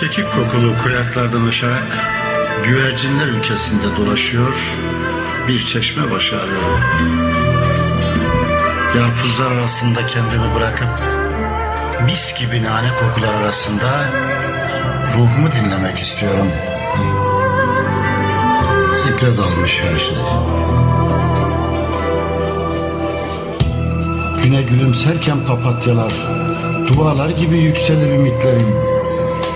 Kekik kokulu koyaklardan aşarak güvercinler ülkesinde dolaşıyor, bir çeşme başı arıyorum. Yarpuzlar arasında kendimi bırakıp mis gibi nane kokular arasında ruhumu dinlemek istiyorum. Zikre dalmış her şey. Güne gülümserken papatyalar, dualar gibi yükselir ümitlerim.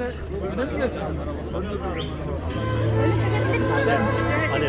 öyle öyle mi gelsin? Öyle çekebilirsin.